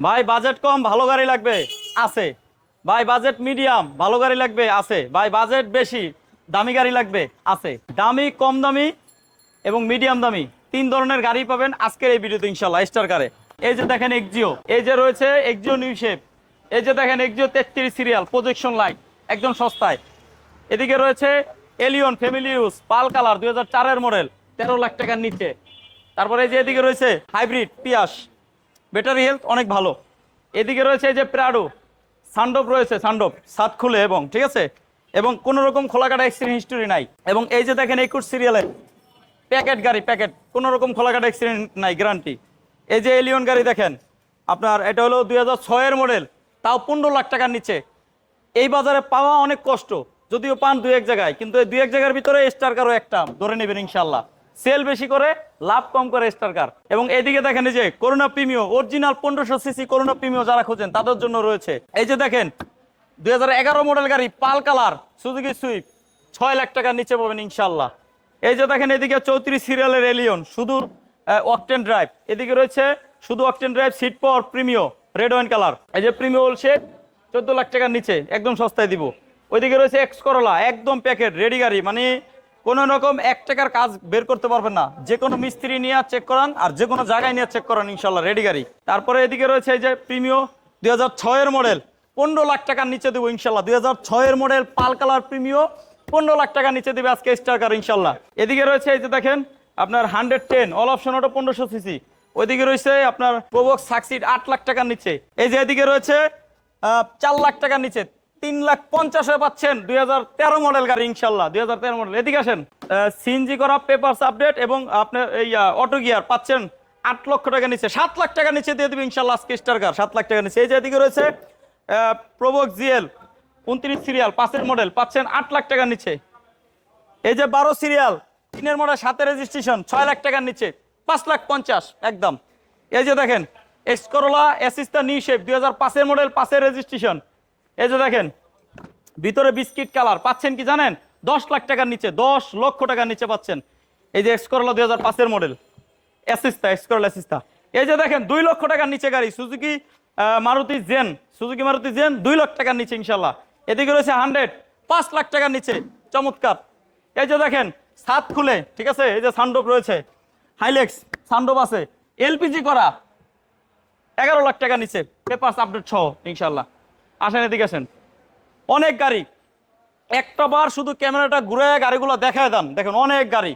ভাই বাজেট কম, ভালো গাড়ি লাগবে, আছে। ভাই বাজেট মিডিয়াম ভালো গাড়ি লাগবে, আছে। ভাই বাজেট বেশি, দামি গাড়ি লাগবে, আছে। দামি, কম দামি এবং মিডিয়াম দামি, তিন ধরনের গাড়ি পাবেন আজকের এই ভিডিওতে ইনশাল্লাহ স্টার কারে এই যে দেখেন এক্সিও এই যে রয়েছে এক্সিও নিউ শেপ এই যে দেখেন এক্সিও তেত্রিশ সিরিয়াল প্রজেকশন লাইট একদম সস্তায়। এদিকে রয়েছে Allion family use pearl colour দুই হাজার চারের মডেল তেরো লাখ টাকার নিচে। তারপরে এই যে এদিকে রয়েছে হাইব্রিড পিয়াস ব্যাটারি হেলথ অনেক ভালো। এদিকে রয়েছে এই যে প্রাডো সান্ডপ রয়েছে সান্ডপ সাত খুলে এবং, ঠিক আছে? এবং কোনো রকম খোলাকাটা অ্যাক্সিডেন্ট হিস্টোরি নাই। এবং এই যে দেখেন একুশ সিরিয়ালে প্যাকেট গাড়ি, প্যাকেট, কোনো রকম খোলাকাটা অ্যাক্সিডেন্ট নাই গ্যারান্টি এই যে এলিয়ন গাড়ি দেখেন, আপনার এটা হলো দুই হাজার ছয়ের মডেল তাও পনেরো লাখ টাকার নিচে। এই বাজারে পাওয়া অনেক কষ্ট, যদিও পান দু এক জায়গায়, কিন্তু এই দু এক জায়গার ভিতরে স্টার কারও একটা ধরে নেবেন ইনশাল্লাহ সেল বেশি করে, লাভ কম করে স্টার কার এবং এইদিকে দেখেন এই যে করোনা প্রিমিও অরিজিনাল পনেরোশো সিসি করোনা প্রিমিও যারা খোঁজেন, তাদের জন্য রয়েছে। এই যে দেখেন দু হাজার এগারো মডেল গাড়ি, পাল কালার সুজুকি সুইফট ছয় লাখ টাকার নিচে পাবেন ইনশাল্লাহ এই যে দেখেন, এদিকে চৌত্রিশ সিরিয়ালের এলিয়ন শুধু অকটেন ড্রাইভ এদিকে রয়েছে শুধু octane drive seat power Premio red wine colour এই যে প্রিমিও শেড চোদ্দ লাখ টাকার নিচে, একদম সস্তায় দিব। ওইদিকে রয়েছে এক্স করলা একদম প্যাকেট রেডি গাড়ি মানে কোনো রকম এক টাকার কাজ বের করতে পারবেন না। যে কোনো মিস্ত্রি নিয়ে চেক করান আর যে কোনো জায়গায় নিয়ে চেক করান ইনশাল্লাহ রেডি গাড়ি। তারপরে এদিকে রয়েছে এই যে প্রিমিও দুই হাজার ছয়ের মডেল পনেরো লাখ টাকার নিচে দেবো ইনশাল্লাহ। দুই হাজার ছয়ের মডেল পাল কালার প্রিমিও পনেরো লাখ টাকার নিচে দেবে আজকে স্টার কার ইনশাল্লাহ। এদিকে রয়েছে এই যে দেখেন, আপনার হান্ড্রেড টেন অল অপশন ওটা পনেরোশো সিসি ওইদিকে রয়েছে আপনার প্রবক্স সাকসিড আট লাখ টাকার নিচে। এই যে এদিকে রয়েছে চার লাখ টাকার নিচে। তিন লাখ পঞ্চাশে পাচ্ছেন দুই হাজার তেরো মডেল গাড়ি, ইনশাল্লাহ। দুই হাজার তেরো মডেল এদিকে আসেন সিএনজি করা পেপারস আপডেট এবং আপনার এই অটো গিয়ার পাচ্ছেন আট লক্ষ টাকা নিচে, সাত লাখ টাকা নিচে দিয়ে দেবে ইনশাল্লাহ আজকে স্টার কার সাত লাখ টাকা নিচে। এই যে এদিকে রয়েছে প্রবক জিএল উনত্রিশ সিরিয়াল পাঁচের মডেল পাচ্ছেন আট লাখ টাকার নিচে। এই যে বারো সিরিয়াল তিনের মডেল সাতের রেজিস্ট্রেশন ছয় লাখ টাকার নিচে, পাঁচ লাখ পঞ্চাশ, একদম। এই যে দেখেন এক্সকরোলা এসিস্তা নিউ শেপ দুই হাজার পাঁচের মডেল পাঁচের রেজিস্ট্রেশন এই যে দেখেন, ভিতরে বিস্কিট কালার, পাচ্ছেন কি জানেন? দশ লাখ টাকার নিচে, দশ লক্ষ টাকার নিচে পাচ্ছেন। এই যে এক্সকরোলা দুই হাজার পাঁচের মডেল অ্যাসিস্তা এক্সকরোলা অ্যাসিস্তা এই যে দেখেন, দুই লক্ষ টাকার নিচে গাড়ি Suzuki Maruti Zen Suzuki Maruti Zen দুই লাখ টাকার নিচে ইনশাল্লাহ এদিকে রয়েছে হান্ড্রেড পাঁচ লাখ টাকার নিচে, চমৎকার। এই যে দেখেন সাত খুলে, ঠিক আছে? এই যে সানডোপ রয়েছে হাইলেক্স সানডোপ আছে, এলপিজি করা, এগারো লাখ টাকা নিচে পেপারস আপডেট সহ ইনশাল্লাহ আসেন এদিকে আসেন অনেক গাড়ি। একটা বার শুধু ক্যামেরাটা ঘুরে গাড়িগুলো দেখায় দেন। দেখেন, অনেক গাড়ি।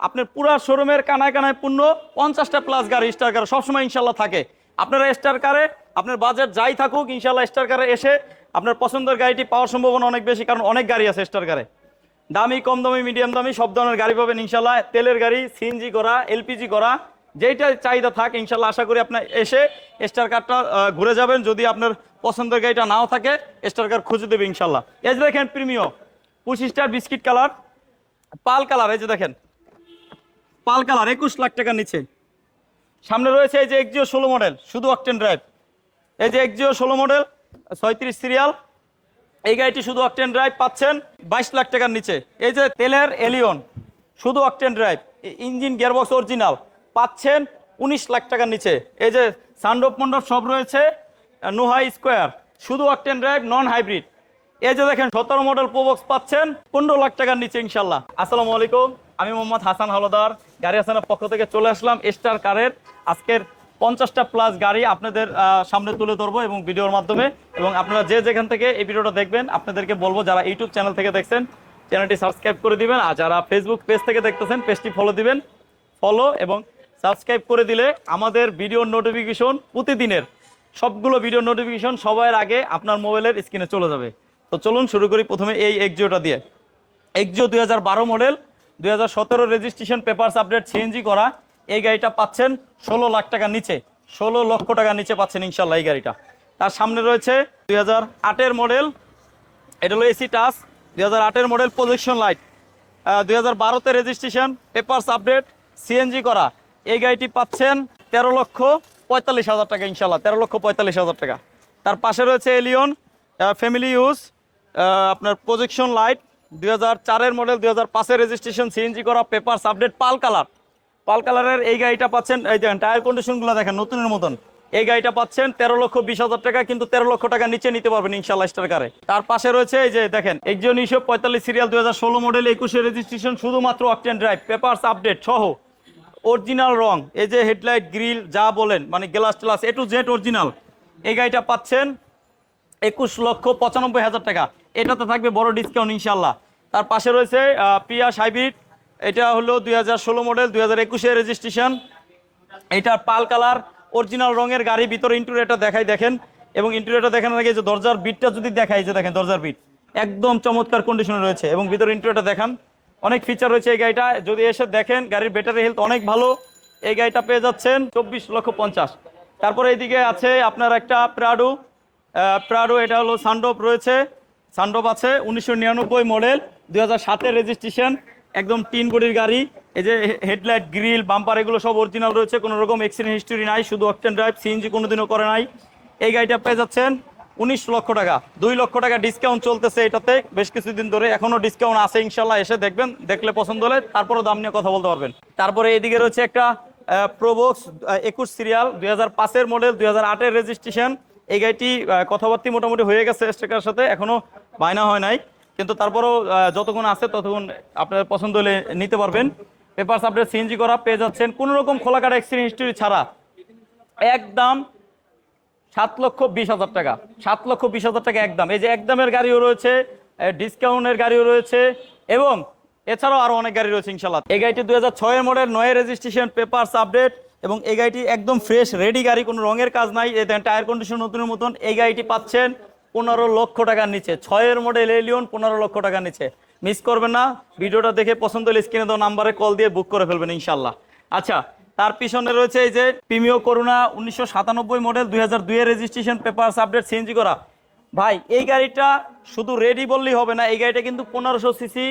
আপনার পুরা শোরুমের কানায় কানায় পূর্ণ পঞ্চাশটা প্লাস গাড়ি স্টার কারে সবসময় ইনশাল্লাহ থাকে। আপনারা স্টার কারে আপনার বাজেট যাই থাকুক, ইনশাল্লাহ স্টার কারে এসে আপনার পছন্দের গাড়িটি পাওয়ার সম্ভাবনা অনেক বেশি, কারণ অনেক গাড়ি আছে স্টার কারে দামি, কম দামি মিডিয়াম দামি, সব ধরনের গাড়ি পাবেন ইনশাল্লাহ। তেলের গাড়ি সিএনজি করা এলপিজি করা যেইটা চাহিদা থাক ইনশাল্লাহ আশা করি আপনার এসে স্টার আহ, ঘুরে যাবেন। যদি আপনার পছন্দের গাড়িটা নাও থাকে স্টার কার্ড খুঁজে দেবে ইনশাল্লাহ। এই যে দেখেন প্রিমিও পঁচিশ star biscuit colour pearl colour এই যে দেখেন। পাল কালার একুশ লাখ টাকার নিচে। সামনে রয়েছে এই যে এক্সিও ষোলো মডেল শুধু অকটেন ড্রাইভ এই যে এক্সিও ষোলো মডেল ছয়ত্রিশ সিরিয়াল এই গাড়িটি শুধু অকটেন ড্রাইভ পাচ্ছেন বাইশ লাখ টাকার নিচে। এই যে তেলের এলিয়ন শুধু octane drive engine gearbox original পাচ্ছেন উনিশ লাখ টাকার নিচে। এই যে সান্ডপ মণ্ডপ সব রয়েছে নুহাই স্কোয়ার। শুধু অকটেন ড্রাইভ নন হাইব্রিড। এই যে দেখেন, সতেরো মডেল প্রোবক্স পাচ্ছেন, পনেরো লাখ টাকার নিচে ইনশাল্লাহ আসসালামু আলাইকুম, আমি মোহাম্মদ হাসান হলদার, গাড়ি হাসানের পক্ষ থেকে চলে আসলাম স্টার কারের আজকের পঞ্চাশটা প্লাস গাড়ি আপনাদের সামনে তুলে ধরবো এবং ভিডিওর মাধ্যমে। এবং আপনারা যে যেখান থেকে এই ভিডিওটা দেখবেন, আপনাদেরকে বলব যারা ইউটিউব চ্যানেল থেকে দেখছেন, চ্যানেলটি সাবস্ক্রাইব করে দিবেন। আর যারা ফেসবুক পেজ থেকে দেখতেছেন পেজটি ফলো দিবেন। ফলো এবং সাবস্ক্রাইব করে দিলে আমাদের ভিডিওর নোটিফিকেশন প্রতিদিনের সবগুলো ভিডিও নোটিফিকেশন সবার আগে আপনার মোবাইলের স্ক্রিনে চলে যাবে। তো চলুন শুরু করি প্রথমে এই এক্সিওটা দিয়ে। এক্সিও দুই হাজার বারো মডেল দুই হাজার সতেরো রেজিস্ট্রেশন পেপারস আপডেট সিএনজি করা। এই গাড়িটা পাচ্ছেন ষোলো লাখ টাকার নিচে, ষোলো লক্ষ টাকার নিচে পাচ্ছেন ইনশাল্লাহ এই গাড়িটা। তার সামনে রয়েছে দুই হাজার মডেল এটা হলো এসি টাচ দুই হাজার মডেল প্রজেকশন লাইট দুই হাজার বারোতে রেজিস্ট্রেশন পেপারস আপডেট সিএনজি করা। এই গাড়িটি পাচ্ছেন তেরো লক্ষ পঁয়তাল্লিশ হাজার টাকা ইনশাল্লাহ তেরো লক্ষ পঁয়তাল্লিশ হাজার টাকা। তার পাশে রয়েছে এলিয়ন ফ্যামিলি ইউজ আপনার প্রজেকশন লাইট দুই হাজার চারের মডেল দুই হাজার পাঁচের রেজিস্ট্রেশন সিএনজি করা papers update pearl colour. Pearl কালারের এই গাড়িটা পাচ্ছেন, এই দেখেন টায়ার কন্ডিশনগুলো দেখেন, নতুনের মতন। এই গাড়িটা পাচ্ছেন তেরো লক্ষ বিশ হাজার টাকা, কিন্তু তেরো লক্ষ টাকা নিচে নিতে পারবেন ইনশাল্লাহ স্টার কারে তার পাশে রয়েছে এই যে দেখেন একজন উনিশশো পঁয়তাল্লিশ সিরিয়াল দুই হাজার ষোলো মডেল একুশে রেজিস্ট্রেশন শুধুমাত্র অকটেন ড্রাইভ পেপারস আপডেট সহ। অরিজিনাল রং, এই যে হেডলাইট, গ্রিল, যা বলেন মানে গ্লাস টেলাস, এ টু জেড অরিজিনাল। এই গাড়িটা পাচ্ছেন একুশ লক্ষ পঁচানব্বই হাজার টাকা। এটাতে থাকবে বড় ডিসকাউন্ট ইনশাল্লাহ তার পাশে রয়েছে পিয়াস হাইব্রিড এটা হলো দুই হাজার ষোলো মডেল দুই হাজার একুশে রেজিস্ট্রেশন এটা পাল কালার, অরিজিনাল রঙের গাড়ি, ভিতরে ইন্টুরিয়ারটা দেখাই দেখেন। এবং ইন্টুরিয়ারটা দেখেন আগে যে দরজার বিটটা যদি দেখাই যে দেখেন দরজার বিট একদম চমৎকার কন্ডিশনে রয়েছে। এবং ভিতরে ইন্টুরিয়ারটা দেখান। অনেক ফিচার রয়েছে এই গাড়িটা। যদি এসে দেখেন, গাড়ির ব্যাটারি হেলথ অনেক ভালো। এই গাড়িটা পেয়ে যাচ্ছেন চব্বিশ লক্ষ পঞ্চাশ। তারপরে এইদিকে আছে আপনার একটা প্রাডো প্রাডো এটা হলো সানডোপ রয়েছে। সানডোপ আছে, উনিশশো নিরানব্বই মডেল দুই হাজার সাতের রেজিস্ট্রেশন একদম তিন বডির গাড়ি। এই যে হেডলাইট গ্রিল বাম্পার এগুলো সব অরিজিনাল রয়েছে। কোনো রকম এক্সিডেন্ট হিস্টোরি নাই, শুধু অকটেন ড্রাইভ সিএনজি কোনোদিনও করে নাই। এই গাড়িটা পেয়ে যাচ্ছেন উনিশ লক্ষ টাকা। দুই লক্ষ টাকা ডিসকাউন্ট চলতেছে এটাতে। বেশ কিছুদিন ধরে এখনও ডিসকাউন্ট আছে ইনশাল্লাহ, এসে দেখবেন, দেখলে পছন্দ হলে তারপরে দাম নিয়ে কথা বলতে পারবেন। তারপরে এদিকে রয়েছে একটা প্রোবক্স একুশ সিরিয়াল দুই হাজার পাঁচের মডেল দুই হাজার আটের রেজিস্ট্রেশন এই গাড়িটি কথাবার্তি মোটামুটি হয়ে গেছে স্টেকার সাথে, এখনও বায়না হয় নাই। কিন্তু তারপরেও যতক্ষণ আছে ততক্ষণ আপনার পছন্দ হলে নিতে পারবেন। পেপারস আপডেট সিএনজি করা, পেয়ে যাচ্ছেন। কোনো রকম খোলাকাটা অ্যাক্সিডেন্ট হিস্ট্রি ছাড়া। একদম সাত লক্ষ বিশ হাজার টাকা। সাত লক্ষ বিশ হাজার টাকা একদম। এই যে একদমের গাড়িও রয়েছে ডিসকাউন্টের গাড়িও রয়েছে এবং এছাড়াও আরও অনেক গাড়ি রয়েছে ইনশাল্লাহ এই গাড়িটি দু হাজার ছয়ের মডেল নয় রেজিস্ট্রেশন পেপারস আপডেট এবং এই গাড়িটি একদম ফ্রেশ রেডি গাড়ি, কোনো রঙের কাজ নাই। টায়ার কন্ডিশন নতুনের মতন এই গাড়িটি পাচ্ছেন পনেরো লক্ষ টাকার নিচে। ছয়ের মডেল এলিয়ন পনেরো লক্ষ টাকার নিচে। মিস করবেন না। ভিডিওটা দেখে পছন্দ হলে স্ক্রিনে দেওয়া নাম্বারে কল দিয়ে বুক করে ফেলবেন ইনশাল্লাহ আচ্ছা তার পিছনে রয়েছে এই যে প্রিমিও করুণা উনিশশো সাতানব্বই মডেল দুই হাজার দুইয়ের রেজিস্ট্রেশন পেপারস আপডেট সিএনজি করা। ভাই, এই গাড়িটা শুধু রেডি বললেই হবে না, এই গাড়িটা কিন্তু পনেরোশো সিসি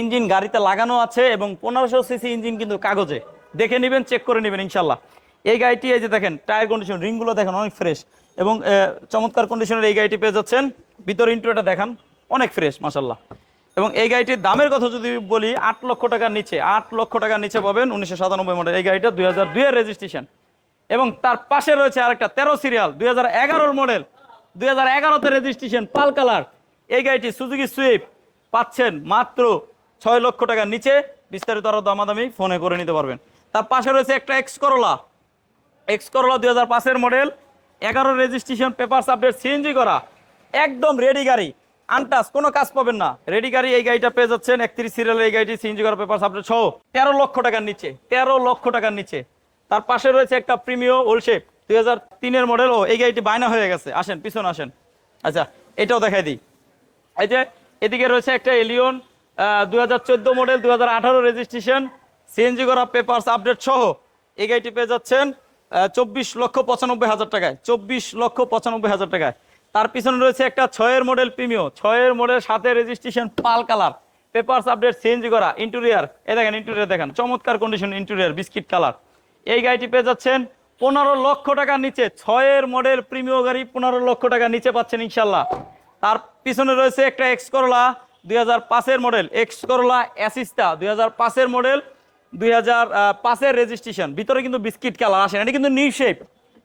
ইঞ্জিন গাড়িতে লাগানো আছে এবং পনেরোশো সিসি ইঞ্জিন কিন্তু কাগজে। দেখে নেবেন চেক করে নেবেন, ইনশাল্লাহ। এই গাড়িটি, এই যে দেখেন টায়ার কন্ডিশন রিংগুলো দেখেন, অনেক ফ্রেশ এবং চমৎকার কন্ডিশনের এই গাড়িটি পেয়ে যাচ্ছেন। ভিতর ইন্টুরিটা দেখান, অনেক ফ্রেশ মাসাল্লাহ এবং এই গাড়িটির দামের কথা যদি বলি, আট লক্ষ টাকার নিচে, আট লক্ষ টাকার নিচে পাবেন উনিশশো সাতানব্বই মডেল এই গাড়িটা দুই হাজার দুইয়ের রেজিস্ট্রেশন এবং তার পাশে রয়েছে আরেকটা তেরো সিরিয়াল দুই হাজার এগারোর মডেল দুই হাজার এগারোতে রেজিস্ট্রেশন পাল কালার। এই গাড়িটি সুজুকি সুইফট পাচ্ছেন মাত্র ছয় লক্ষ টাকার নিচে। বিস্তারিত আরও দামাদামি ফোনে করে নিতে পারবেন। তার পাশে রয়েছে একটা এক্স করলা এক্স করলা দুই হাজার পাঁচের মডেল এগারো রেজিস্ট্রেশন পেপার আপডেট সিএনজি করা। একদম রেডি গাড়ি। আনটাস, কোনো কাজ পাবেন না। রেডি গাড়ি, এই গাড়িটা পেয়ে যাচ্ছেন, একত্রিশ সিরিয়ালের এই গাড়িটি সিএনজি করা পেপার আপডেট সহ, তেরো লক্ষ টাকার নিচে, তেরো লক্ষ টাকার নিচে। তার পাশে রয়েছে একটা প্রিমিও ওলশেপ দুই হাজার তিনের মডেল ও, এই গাড়িটি বায়না হয়ে গেছে। আসেন, পিছনে আসেন। আচ্ছা এটাও দেখাই দিই। এই যে, এদিকে রয়েছে একটা এলিয়ন দুই হাজার চোদ্দ মডেল দুই হাজার আঠারো রেজিস্ট্রেশন সিএনজি করা পেপারস আপডেট সহ, এই গাড়িটি পেয়ে যাচ্ছেন চব্বিশ লক্ষ পঁচানব্বই হাজার টাকায়, চব্বিশ লক্ষ পঁচানব্বই হাজার টাকায়। তার পিছনে রয়েছে একটা ছয়ের মডেল প্রিমিও ছয়ের মডেল সাথে registration pearl colour. Papers update change করা ইন্টেরিয়ার এই দেখেন ইন্টেরিয়ার দেখেন, চমৎকার কন্ডিশন ইন্টেরিয়ার বিস্কিট কালার এই গাড়িটি পেয়ে যাচ্ছেন পনেরো লক্ষ টাকার নিচে। ছয়ের মডেল প্রিমিয় গাড়ি পনেরো লক্ষ টাকার নিচে পাচ্ছেন ইনশাল্লাহ। তার পিছনে রয়েছে একটা এক্স করলা দুই হাজার পাঁচের মডেল এক্স করলা অ্যাসিস্টা দুই হাজার পাঁচের মডেল দুই হাজার পাঁচের রেজিস্ট্রেশন ভিতরে কিন্তু বিস্কিট কালার আসেন এটা কিন্তু new shape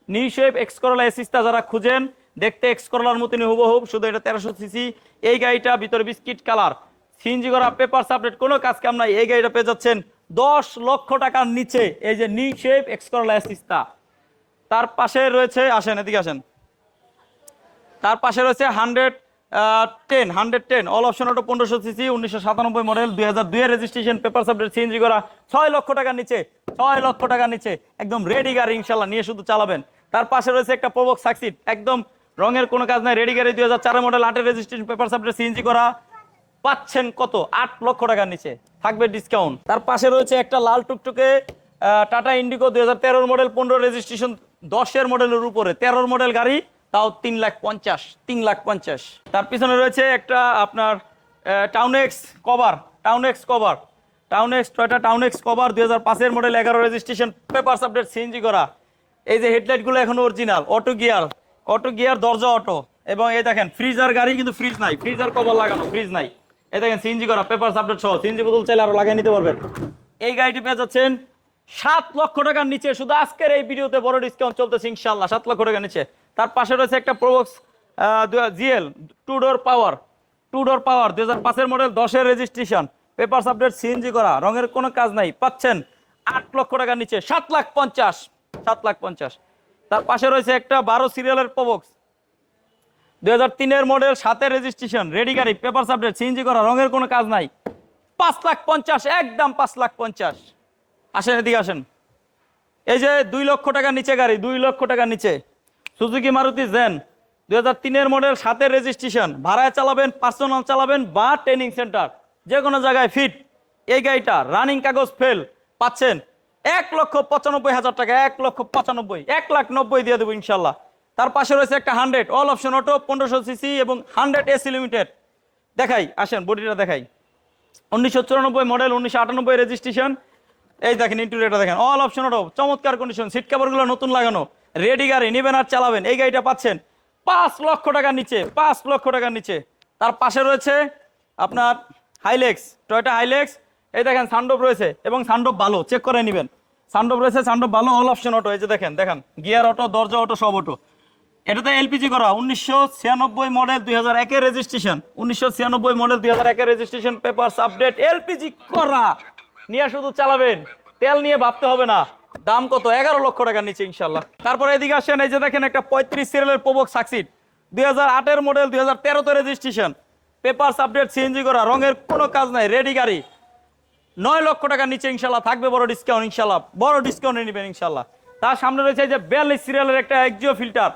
new shape X Corolla অ্যাসিস্টা যারা খুঁজেন দেখতে এক্স করলার মতনই হুবহুব শুধু এটা তেরোশো সিসি। এই গাড়িটা ভিতরে বিস্কিট কালার। সিএনজি করা পেপার আপডেট কোনো কাজ কাম নাই। এই গাড়িটা পেয়ে যাচ্ছেন দশ লক্ষ টাকার নিচে। এই যে নিউ শেপ এক্স করলা সিস্তা তার পাশে রয়েছে, আসেন এদিকে আসেন। তার পাশে রয়েছে hundred ten hundred ten all option auto পনেরোশো সিসি, উনিশশো সাতানব্বই মডেল দুই হাজার দুইয়ের রেজিস্ট্রেশন পেপার সাবজেক্ট সিএনজি করা। ছয় লক্ষ টাকার নিচে, ছয় লক্ষ টাকার নিচে। একদম রেডি গাড়ি, ইনশাল্লাহ, নিয়ে শুধু চালাবেন। তার পাশে রয়েছে একটা প্রবক সাকসিড একদম রঙের কোনো কাজ নাই রেডি গাড়ি দুই হাজার চারের মডেল আটের রেজিস্ট্রেশন পেপার সাবজেক্ট সিএনজি করা, পাচ্ছেন কত? আট লক্ষ টাকার নিচে। থাকবে ডিসকাউন্ট তার পাশে রয়েছে একটা লাল টুকটুকে টাটা ইন্ডিগো দুই হাজার তেরোর মডেল পনেরো রেজিস্ট্রেশন দশের মডেলের উপরে। তেরোর মডেল গাড়ি, তাও তিন লাখ পঞ্চাশ, তিন লাখ পঞ্চাশ। তার পিছনে রয়েছে একটা আপনার town X cover town X cover town X Toyota town X cover দুই হাজার পাঁচের মডেল এগারো রেজিস্ট্রেশন পেপার আপডেট সিএনজি করা। এই যে হেডলাইটগুলো এখন original auto gear auto gear, দরজা অটো এবং এই দেখেন, ফ্রিজার গাড়ি কিন্তু ফ্রিজ নাই। ফ্রিজার কভার লাগানো ফ্রিজ নাই। এই দেখেন সিএনজি করা পেপার আপডেট সহ। সিএনজি বোতল চাইলে আরও লাগিয়ে নিতে পারবেন। এই গাড়িটি পেয়ে যাচ্ছেন সাত লক্ষ টাকার নিচে। শুধু আজকের এই ভিডিওতে বড় ডিসকাউন্ট চলতেছে ইনশাল্লাহ সাত লক্ষ টাকার নিচে। তার পাশে রয়েছে একটা Probox GL two door power two door power দু হাজার পাঁচের মডেল দশের রেজিস্ট্রেশন পেপারস আপডেট সিএনজি করা, রঙের কোনো কাজ নাই। পাচ্ছেন আট লক্ষ টাকার নিচে, সাত লাখ পঞ্চাশ, সাত লাখ পঞ্চাশ। তার পাশে রয়েছে একটা বারো সিরিয়ালের প্রবক্স। দু হাজার তিনের মডেল সাতের রেজিস্ট্রেশন রেডি গাড়ি পেপারস আপডেট সিএনজি করা, রঙের কোনো কাজ নাই। পাঁচ লাখ পঞ্চাশ, একদম পাঁচ লাখ পঞ্চাশ। আসেন এদিকে আসেন। এই যে দুই লক্ষ টাকার নিচে গাড়ি, দুই লক্ষ টাকার নিচে। সুজুকি, মারুতি জেন দুই হাজার তিনের মডেল সাতের রেজিস্ট্রেশন ভাড়ায় চালাবেন পার্সোনাল চালাবেন বা ট্রেনিং সেন্টার যে কোনো জায়গায় ফিট এই গাড়িটা রানিং কাগজ ফেল পাচ্ছেন। এক লক্ষ পঁচানব্বই হাজার টাকা, এক লক্ষ পঁচানব্বই, এক লাখ নব্বই দিয়ে দেবো ইনশাল্লাহ। তার পাশে রয়েছে একটা হান্ড্রেড অল অপশন অটো পনেরোশো সিসি এবং হান্ড্রেড এসি লিমিটেড দেখাই, আসেন, বডিটা দেখাই। উনিশশো চুরানব্বই মডেল উনিশশো আটানব্বই রেজিস্ট্রেশন এই দেখেন ইন্টুরিয়ারটা দেখেন অল অপশন অটো চমৎকার কন্ডিশন সিট কাভারগুলো নতুন লাগানো রেডি গাড়ি, নেবেন আর চালাবেন, এই গাড়িটা পাচ্ছেন পাঁচ লক্ষ টাকার নিচে, পাঁচ লক্ষ টাকার নিচে। তার পাশে রয়েছে আপনার হাইলেক্স টয়টা হাইলেক্স এই দেখেন সানডোপ রয়েছে এবং সানডোপ ভালো চেক করে নেবেন। সানডোপ রয়েছে সানডোপ ভালো অল অপশন অটো এই যে দেখেন দেখেন গিয়ার অটো দরজা অটো সব অটো এটাতে এলপিজি করা, উনিশশো ছিয়ানব্বই মডেল দুই হাজার একের রেজিস্ট্রেশন উনিশশো ছিয়ানব্বই মডেল দুই হাজার একের রেজিস্ট্রেশন পেপারস আপডেট এলপিজি করা। নিয়ে শুধু চালাবেন, তেল নিয়ে ভাবতে হবে না। দাম কত? এগারো লক্ষ টাকার নিচে, ইনশাল্লাহ। তারপরে এদিকে আসেন, এই যে দেখেন, একটা পঁয়ত্রিশ সিরিয়ালের প্রবক সাকসিড দুই হাজার আটের মডেল দুই হাজার তেরোতে রেজিস্ট্রেশন পেপারস আপডেট সিএনজি করা, রঙের কোনো কাজ নাই রেডি গাড়ি। নয় লক্ষ টাকার নিচে ইনশাল্লাহ থাকবে, বড় ডিসকাউন্ট ইনশাল্লাহ। বড় ডিসকাউন্টে নেবেন ইনশাল্লাহ। তার সামনে রয়েছে যে বিয়াল্লিশ সিরিয়ালের একটা এক্সিও ফিল্টার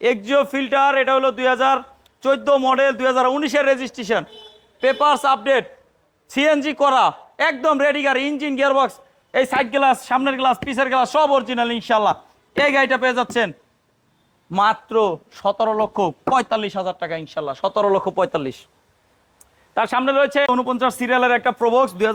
এক্সিও ফিল্টার এটা হলো দুই হাজার চোদ্দ মডেল দুই হাজার উনিশের রেজিস্ট্রেশন পেপার্স আপডেট সিএনজি করা, একদম রেডি গাড়ি ইঞ্জিন গিয়ারবক্স এই সাইড গ্লাস সামনের গ্লাস পিসের গ্লাস সব অরিজিনাল ইনশাল্লাহ। এই গাড়িটা পেয়ে যাচ্ছেন মাত্র সতেরো লক্ষ পঁয়তাল্লিশ হাজার টাকা ইনশাল্লাহ, সতেরো লক্ষ পঁয়তাল্লিশ। তার সামনে রয়েছে উনপঞ্চাশ সিরিয়ালের একটা প্রবক্স দুই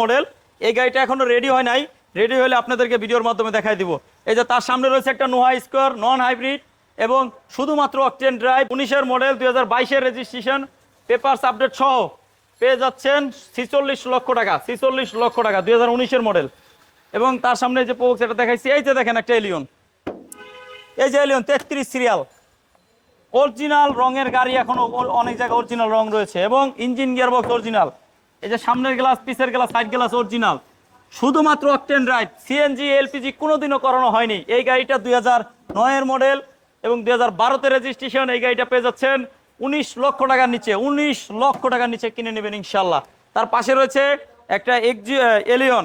মডেল এই গাড়িটা এখনও রেডি হয় নাই। রেডি হলে আপনাদেরকে ভিডিওর মাধ্যমে দেখাই দিব। এই যে তার সামনে রয়েছে একটা নোহা স্কোয়ার নন হাইব্রিড এবং শুধুমাত্র অকটেন ড্রাইভ উনিশের মডেল দুই হাজার বাইশের রেজিস্ট্রেশন পেপারস আপডেট সহ পেয়ে যাচ্ছেন ছিচল্লিশ লক্ষ টাকা, ছিচল্লিশ লক্ষ টাকা, দুই হাজার উনিশের মডেল এবং তার সামনে যে প্রবক্স এটা দেখাইছি। এই যে দেখেন একটা এলিয়ন এই যে এলিয়ন তেত্রিশ সিরিয়াল অরিজিনাল রঙের গাড়ি এখনও অনেক জায়গায় অরিজিনাল রং রয়েছে এবং ইঞ্জিন গিয়ার গিয়ারবক্স অরিজিনাল। এই যে সামনের গ্লাস পিসের গ্লাস, সাইড গ্লাস অরিজিনাল। শুধুমাত্র অকটেন ড্রাইভ, সিএনজি, এলপিজি কোনোদিনও করানো হয়নি। এই গাড়িটা দুই হাজার নয়ের মডেল এবং দুই হাজার বারোতে রেজিস্ট্রেশন এই গাড়িটা পেয়ে যাচ্ছেন উনিশ লক্ষ টাকার নিচে, উনিশ লক্ষ টাকার নিচে কিনে নেবেন ইনশাল্লাহ তার পাশে রয়েছে একটা এক্সি এলিয়ন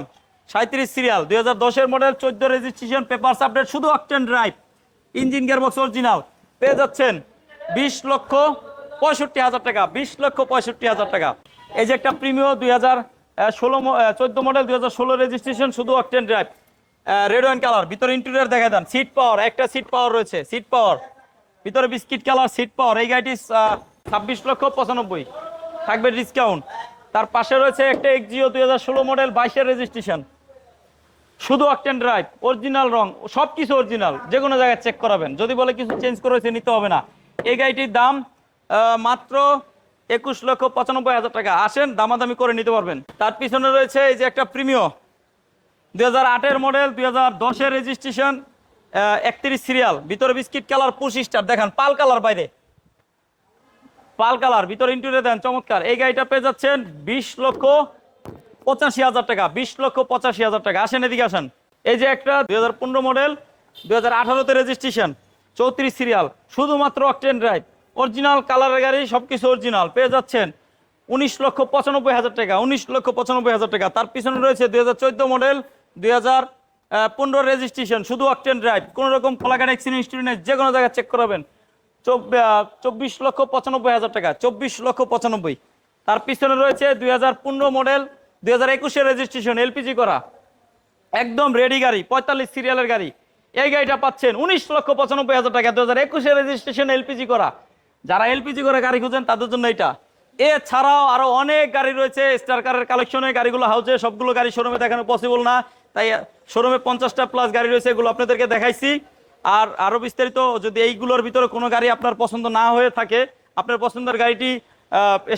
সাঁত্রিশ সিরিয়াল, দুই হাজার দশের মডেল, চোদ্দ রেজিস্ট্রেশন পেপারস আপডেট শুধু octane drive. Engine gear gearbox original. পেয়ে যাচ্ছেন বিশ লক্ষ পঁয়ষট্টি হাজার টাকা, বিশ লক্ষ পঁয়ষট্টি হাজার টাকা। এই যে একটা প্রিমিয় দুই হাজার ষোলো চোদ্দ মডেল দুই হাজার ষোলো রেজিস্ট্রেশন শুধু octane drive red and colour ভিতরে ইন্টেরিয়ার দেখা দেন সিট পাওয়ার একটা সিট পাওয়ার রয়েছে সিট পাওয়ার ভিতরে বিস্কিট কালার সিট পাওয়ার এই গাড়িটি ছাব্বিশ লক্ষ পঁচানব্বই। থাকবে ডিসকাউন্ট তার পাশে রয়েছে একটা এক্সিও দুই হাজার ষোলো মডেল বাইশের রেজিস্ট্রেশন শুধু অকটেন ড্রাইভ অরিজিনাল রং সব কিছু অরিজিনাল যে কোনো জায়গায় চেক করাবেন। যদি বলে কিছু চেঞ্জ করেছে, নিতে হবে না। এই গাড়িটির দাম মাত্র একুশ লক্ষ পঁচানব্বই হাজার টাকা। আসেন, দামাদামি করে নিতে পারবেন। তার পিছনে রয়েছে এই যে একটা প্রিমিয় দুই হাজার আটের মডেল, দুই হাজার দশের রেজিস্ট্রেশন একত্রিশ সিরিয়াল ভিতরে বিস্কিট কালার, পুশ স্টার। দেখেন, পাল কালার বাইরে। পাল কালার, ভিতরে ইন্টুরিয়ার দেন, চমৎকার। এই গাড়িটা পেয়ে যাচ্ছেন বিশ লক্ষ পঁচাশি হাজার টাকা, বিশ লক্ষ পঁচাশি হাজার টাকা। আসেন, এদিকে আসেন। এই যে একটা দুই মডেল, দুই হাজার আঠারোতে রেজিস্ট্রেশন চৌত্রিশ সিরিয়াল শুধুমাত্র অকটেন ড্রাইভ অরিজিনাল কালারের গাড়ি সব কিছু অরিজিনাল পেয়ে যাচ্ছেন উনিশ লক্ষ পঁচানব্বই হাজার টাকা, উনিশ লক্ষ পঁচানব্বই হাজার টাকা। তার পিছনে রয়েছে দুই হাজার চোদ্দ মডেল দুই হাজার পনেরো রেজিস্ট্রেশন শুধু অকটেন ড্রাইভ কোনো রকম কলাঘাট অ্যাক্সিডেন্ট স্টুডেন্ট যে কোনো জায়গায় চেক করাবেন। চব্ব- চব্বিশ লক্ষ পঁচানব্বই হাজার টাকা, চব্বিশ লক্ষ পঁচানব্বই। তার পিছনে রয়েছে দুই হাজার পনেরো মডেল দুই হাজার একুশের রেজিস্ট্রেশন এলপিজি করা। একদম রেডি গাড়ি, পঁয়তাল্লিশ সিরিয়ালের গাড়ি। এই গাড়িটা পাচ্ছেন উনিশ লক্ষ পঁচানব্বই হাজার টাকা দু হাজার একুশের রেজিস্ট্রেশন এলপিজি করা। যারা এলপিজি করে গাড়ি খুঁজেন, তাদের জন্য এটা এছাড়াও আরও অনেক গাড়ি রয়েছে স্টার কারের কালেকশনে গাড়িগুলো হাউজে সবগুলো গাড়ি শোরুমে দেখানো পসিবল না। তাই শোরুমে পঞ্চাশটা প্লাস গাড়ি রয়েছে, এগুলো আপনাদেরকে দেখাইছি। আর আরও বিস্তারিত যদি এইগুলোর ভিতরে কোনো গাড়ি আপনার পছন্দ না হয়ে থাকে, আপনার পছন্দের গাড়িটি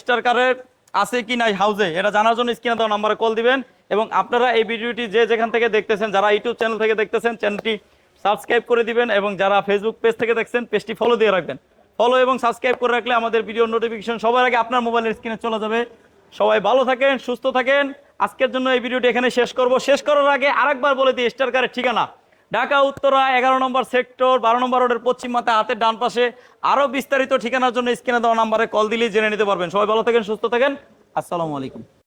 স্টার কারের আছে কি নাই হাউজে এটা জানার জন্য স্ক্রিনে দেওয়া নাম্বারে কল দিবেন। এবং আপনারা এই ভিডিওটি যে যেখান থেকে দেখতেছেন, যারা ইউটিউব চ্যানেল থেকে দেখতেছেন চ্যানেলটি সাবস্ক্রাইব করে দিবেন এবং যারা ফেসবুক পেজ থেকে দেখছেন পেজটি ফলো দিয়ে রাখবেন। ফলো এবং সাবস্ক্রাইব করে রাখলে আমাদের ভিডিও নোটিফিকেশন সবার আগে আপনার মোবাইলের স্ক্রিনে চলে যাবে। সবাই ভালো থাকেন, সুস্থ থাকেন। আজকের জন্য এই ভিডিওটি এখানে শেষ করব। শেষ করার আগে আরেকবার বলে দিই স্টার কারের ঠিকানা। ঢাকা, উত্তরা, এগারো নম্বর সেক্টর বারো নম্বর রোডের পশ্চিম মাথায় হাতের ডান পাশে। আরও বিস্তারিত ঠিকানার জন্য স্ক্রিনে দেওয়া নাম্বারে কল দিলেই জেনে নিতে পারবেন। সবাই ভালো থাকেন, সুস্থ থাকেন। আসসালামু আলাইকুম।